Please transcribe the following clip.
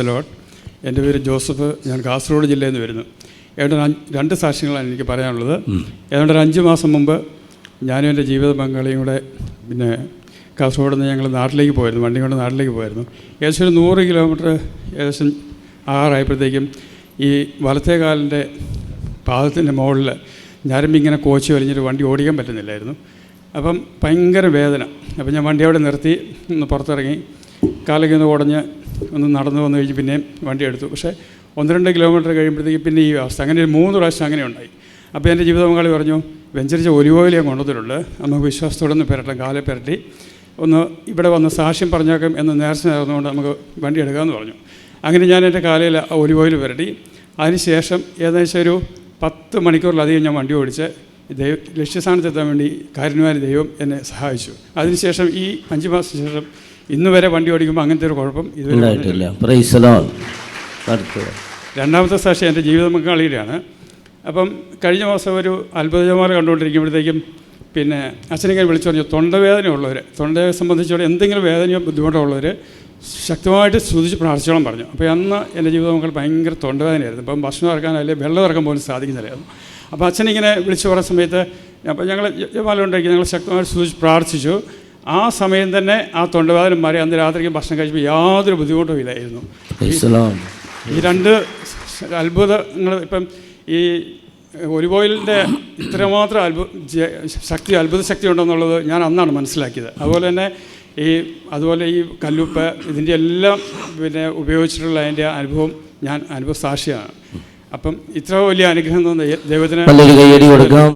Load എന്റെ പേര് Joseph. ഞാൻ കാസർഗോഡ് ജില്ലയിൽ നിന്ന് വരുന്നു. ഏതാണ്ട് രണ്ട് സാക്ഷ്യങ്ങളാണ് എനിക്ക് പറയാനുള്ളത്. ഏതാണ്ട് ഒരു അഞ്ച് മാസം മുമ്പ് ഞാനും എന്റെ ജീവിത പങ്കാളിയും കൂടെ പിന്നെ കാസർഗോഡ് നിന്ന് ഞങ്ങൾ നാട്ടിലേക്ക് പോയിരുന്നു. വണ്ടി കൊണ്ട് നാട്ടിലേക്ക് പോയിരുന്നു. ഏകദേശം ഒരു നൂറ് കിലോമീറ്റർ ഏകദേശം ആറായപ്പോഴത്തേക്കും ഈ വലത്തേ കാലിന്റെ പാദത്തിന്റെ മുകളിൽ ഞരമ്പിങ്ങനെ കോച്ച് വലിഞ്ഞൊരു വണ്ടി ഓടിക്കാൻ പറ്റുന്നില്ലായിരുന്നു. അപ്പം ഭയങ്കര വേദന. അപ്പം ഞാൻ വണ്ടി അവിടെ നിർത്തി ഒന്ന് പുറത്തിറങ്ങി കാലൊക്കെ ഒന്ന് ഉടഞ്ഞ് ഒന്ന് നടന്നു വന്നു കഴിഞ്ഞ് പിന്നെയും വണ്ടി എടുത്തു. പക്ഷേ ഒന്ന് രണ്ട് കിലോമീറ്റർ കഴിയുമ്പോഴത്തേക്ക് പിന്നെ ഈ അവസ്ഥ. അങ്ങനെ ഒരു മൂന്ന് പ്രാവശ്യം അങ്ങനെ ഉണ്ടായി. അപ്പോൾ എന്റെ ജീവിത പങ്കാളി പറഞ്ഞു വെഞ്ചരിച്ച ഒലിവ് ഓയിൽ ഞാൻ നമുക്ക് വിശ്വാസത്തോടെ ഒന്ന് പെരട്ടാം കാലെ പെരട്ടി. ഒന്ന് ഇവിടെ വന്ന് സാക്ഷ്യം പറഞ്ഞേക്കാം എന്ന് നേർച്ച നേർന്നുകൊണ്ട് നമുക്ക് വണ്ടി എടുക്കാമെന്ന് പറഞ്ഞു. അങ്ങനെ ഞാൻ എന്റെ കാലയിൽ ഒലിവ് ഓയിൽ പുരട്ടി. അതിനുശേഷം ഏകദേശം ഒരു പത്ത് മണിക്കൂറിലധികം ഞാൻ വണ്ടി ഓടിച്ച് ദൈവ ലക്ഷ്യസ്ഥാനത്തെത്താൻ വേണ്ടി കാരുണ്യമായ ദൈവം എന്നെ സഹായിച്ചു. അതിനുശേഷം ഈ അഞ്ച് മാസത്തിന് ശേഷം ഇന്ന് വരെ വണ്ടി ഓടിക്കുമ്പോൾ അങ്ങനത്തെ ഒരു കുഴപ്പം ഇതുവരെ രണ്ടാമത്തെ സാക്ഷി എന്റെ ജീവിത പങ്കാളിയുടെയാണ് അപ്പം കഴിഞ്ഞ മാസം ഒരു അത്ഭുതജമാല കണ്ടുകൊണ്ടിരിക്കുമ്പോഴത്തേക്കും പിന്നെ അച്ഛനിങ്ങനെ വിളിച്ചു പറഞ്ഞു തൊണ്ടവേദന ഉള്ളവർ തൊണ്ടയെ സംബന്ധിച്ചോടെ എന്തെങ്കിലും വേദനയോ ബുദ്ധിമുട്ടോ ഉള്ളവർ ശക്തമായിട്ട് സ്തുതിച്ച് പ്രാർത്ഥിച്ചോളം പറഞ്ഞു. അപ്പോൾ അന്ന് എന്റെ ജീവിത മക്കൾ ഭയങ്കര തൊണ്ടവേദനയായിരുന്നു. ഇപ്പം ഭക്ഷണം ഇറക്കാൻ അല്ലെങ്കിൽ വെള്ളം ഇറക്കാൻ പോലും സാധിക്കുന്നില്ലായിരുന്നു. അപ്പോൾ അച്ഛനിങ്ങനെ വിളിച്ചു പറഞ്ഞ സമയത്ത് അപ്പോൾ ഞങ്ങൾ ജമാല ഉണ്ടാക്കി ഞങ്ങൾ ശക്തമായിട്ട് സ്തുതിച്ച് പ്രാർത്ഥിച്ചു. ആ സമയം തന്നെ ആ തൊണ്ടവേദന മാറി അന്ന് രാത്രിക്ക് ഭക്ഷണം കഴിച്ചപ്പോൾ യാതൊരു ബുദ്ധിമുട്ടും ഇല്ലായിരുന്നു. ഈ രണ്ട് അത്ഭുതങ്ങൾ ഇപ്പം ഈ ഒരു ഓയിലിന്റെ ഇത്രമാത്രം അത്ഭുത ശക്തി അത്ഭുത ശക്തി ഉണ്ടെന്നുള്ളത് ഞാൻ അന്നാണ് മനസ്സിലാക്കിയത്. അതുപോലെ തന്നെ ഈ അതുപോലെ ഈ കല്ലുപ്പ് ഇതിന്റെ എല്ലാം പിന്നെ ഉപയോഗിച്ചിട്ടുള്ള അതിന്റെ അനുഭവം ഞാൻ അനുഭവ സാക്ഷിയാണ് അപ്പം ഇത്ര വലിയ അനുഗ്രഹം ദൈവത്തിന്